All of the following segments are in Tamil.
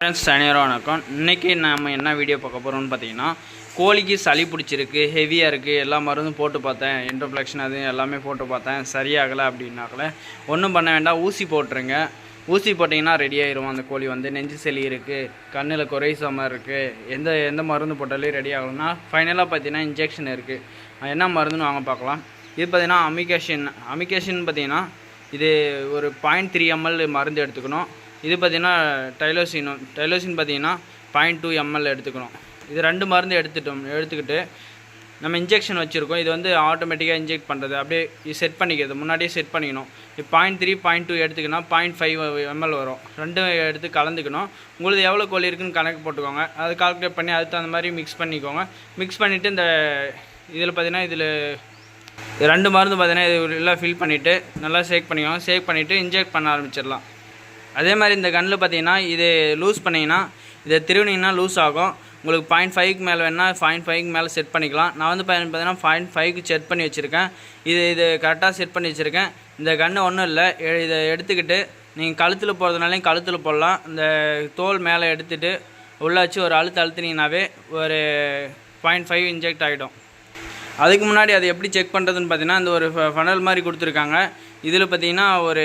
ஃப்ரெண்ட்ஸ் தனியார் வணக்கம். இன்றைக்கி நம்ம என்ன வீடியோ பார்க்க போகிறோம்னு பார்த்தீங்கன்னா கோழிக்கு சளி பிடிச்சிருக்கு ஹெவியாக இருக்குது எல்லா மருந்தும் போட்டு பார்த்தேன் இன்டர்ஃப்ளெக்ஷன் அது எல்லாமே போட்டு பார்த்தேன் சரியாகலை அப்படின்னாக்கல. ஒன்றும் பண்ண வேண்டாம் ஊசி போட்டுருங்க. ஊசி போட்டிங்கன்னா ரெடி ஆயிரும் அந்த கோழி வந்து நெஞ்சு சளி இருக்குது கண்ணில் குறை சமர் இருக்குது எந்த எந்த மருந்து போட்டாலும் ரெடி ஆகணும்னா ஃபைனலாக பார்த்தீங்கன்னா இன்ஜெக்ஷன் இருக்குது என்ன மருந்துன்னு வாங்க பார்க்கலாம். இது பார்த்தீங்கன்னா அமிகேஷன் அமிகேஷன் பார்த்தீங்கன்னா இது ஒரு பாயிண்ட் த்ரீ எம்எல் மருந்து எடுத்துக்கணும். இது பார்த்தீங்கன்னா டைலோசின் டைலோசின் பார்த்தீங்கன்னா பாயிண்ட் டூ எம்எல் எடுத்துக்கணும். இது ரெண்டு மருந்து எடுத்துட்டோம் எடுத்துக்கிட்டு நம்ம இன்ஜெக்ஷன் வச்சுருக்கோம். இது வந்து ஆட்டோமேட்டிக்காக இன்ஜெக்ட் பண்ணுறது அப்படியே இது செட் பண்ணிக்கிறது. முன்னாடியே செட் பண்ணிக்கணும். இப்போ பாயிண்ட் த்ரீ பாயிண்ட் டூ எடுத்துக்கணும் பாயிண்ட் ஃபைவ் எம்எல் வரும். ரெண்டும் எடுத்து கலந்துக்கணும். உங்களுக்கு எவ்வளோ கோழி இருக்குன்னு கணக்கு போட்டுக்கோங்க. அது கால்குலேட் பண்ணி அதுக்கு தகுந்த மாதிரி மிக்ஸ் பண்ணிக்கோங்க. மிக்ஸ் பண்ணிவிட்டு இந்த இதில் பார்த்தீங்கன்னா இதில் ரெண்டு மருந்து பார்த்தீங்கன்னா இது எல்லாம் ஃபில் பண்ணிவிட்டு நல்லா ஷேக் பண்ணிக்கோங்க. ஷேக் பண்ணிவிட்டு இன்ஜெக்ட் பண்ண ஆரம்பிச்சிடலாம். அதே மாதிரி இந்த கன்னில் பார்த்தீங்கன்னா இது லூஸ் பண்ணிங்கன்னா இதை திருவினிங்கன்னா லூஸ் ஆகும். உங்களுக்கு பாயிண்ட் ஃபைவ்க்கு மேலே வேணால் பாயிண்ட் ஃபைவ்க்கு மேலே செட் பண்ணிக்கலாம். நான் வந்து பார்த்தீங்கன்னா பாயிண்ட் ஃபைவ்க்கு செட் பண்ணி வச்சுருக்கேன். இது இது கரெக்டாக செட் பண்ணி வச்சுருக்கேன். இந்த கன்று ஒன்றும் இல்லை. எ- இதை எடுத்துக்கிட்டு நீங்கள் கழுத்தில் போகிறதுனாலையும் கழுத்தில் போடலாம். இந்த தோல் மேலே எடுத்துகிட்டு உள்ளே வச்சு ஒரு அழுத்து அழுத்துனீங்கனாவே ஒரு பாயிண்ட் ஃபைவ் இன்ஜெக்ட் ஆகிடும் அதுக்கு முன்னாடி அது எப்படி செக் பண்ணுறதுன்னு பார்த்தீங்கன்னா இந்த ஒரு ஃபனல் மாதிரி கொடுத்துருக்காங்க. இதில் பார்த்தீங்கன்னா ஒரு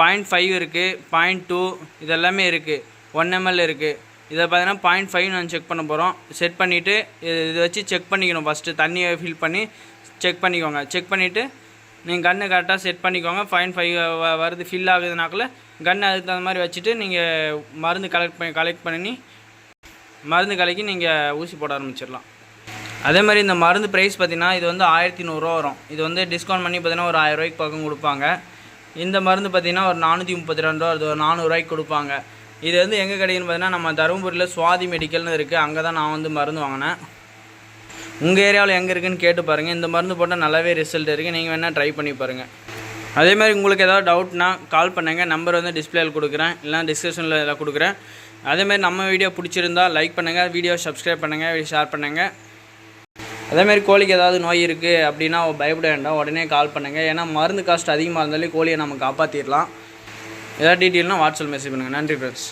பாயிண்ட் ஃபைவ் இருக்குது பாயிண்ட் டூ இதெல்லாமே இருக்குது ஒன் எம்எல் இருக்குது இதை பார்த்தீங்கன்னா பாயிண்ட் ஃபைவ் நான் செக் பண்ண போகிறோம் செட் பண்ணிவிட்டு இது இதை வச்சு செக் பண்ணிக்கணும் ஃபஸ்ட்டு தண்ணியை ஃபில் பண்ணி செக் பண்ணிக்கோங்க. செக் பண்ணிவிட்டு நீங்கள் கன்று கரெக்டாக செட் பண்ணிக்கோங்க. பாயிண்ட் ஃபைவ் வருது ஃபில் ஆகுதுனாக்கில் கன்று அதுக்கு தகுந்த மாதிரி வச்சுட்டு நீங்கள் மருந்து கலெக்ட் பண்ணி கலெக்ட் பண்ணி மருந்து கலக்கி நீங்கள் ஊசி போட ஆரம்பிச்சிடலாம். அதே மாதிரி இந்த மருந்து ப்ரைஸ் பார்த்தீங்கன்னா இது வந்து ஆயிரத்தி நூறுரூவா வரும். இது வந்து டிஸ்கவுண்ட் பண்ணி பார்த்தீங்கன்னா ஒரு ஆயிரம் ரூபாய்க்கு பக்கம் கொடுப்பாங்க. இந்த மருந்து பார்த்தீங்கன்னா ஒரு நானூற்றி முப்பத்தி ரெண்டு ரூபா அது ஒரு நானூறுரூவாய்க்கு கொடுப்பாங்க. இது வந்து எங்கே கிடைக்குன்னு பார்த்தீங்கன்னா நம்ம தருமபுரியில் சுவாதி மெடிக்கல்னு இருக்குது அங்கே தான் நான் வந்து மருந்து வாங்கினேன். உங்கள் ஏரியாவில் எங்கே இருக்குன்னு கேட்டு பாருங்கள் இந்த மருந்து போட்டால் நல்லாவே ரிசல்ட் இருக்குது நீங்கள் வேணால் ட்ரை பண்ணி பாருங்கள் அதே மாதிரி உங்களுக்கு ஏதாவது டவுட்னா கால் பண்ணுங்கள் நம்பர் வந்து டிஸ்பிளேயில் கொடுக்குறேன். இல்லை டிஸ்கிரிப்ஷனில் எல்லாம் கொடுக்குறேன். அதே மாதிரி நம்ம வீடியோ பிடிச்சிருந்தா லைக் பண்ணுங்கள் வீடியோ சப்ஸ்கிரைப் பண்ணுங்கள் ஷேர் பண்ணுங்கள் அதேமாதிரி கோழிக்கு ஏதாவது நோய் இருக்குது அப்படின்னா பயப்பட வேண்டாம். உடனே கால் பண்ணுங்கள் ஏன்னா மருந்து காஸ்ட் அதிகமாக இருந்தாலே கோழியை நம்ம காப்பாற்றிடலாம் ஏதாவது டீட்டெயில்னால் வாட்ஸ்அப் மெசேஜ் பண்ணுங்கள் நன்றி ஃப்ரெண்ட்ஸ்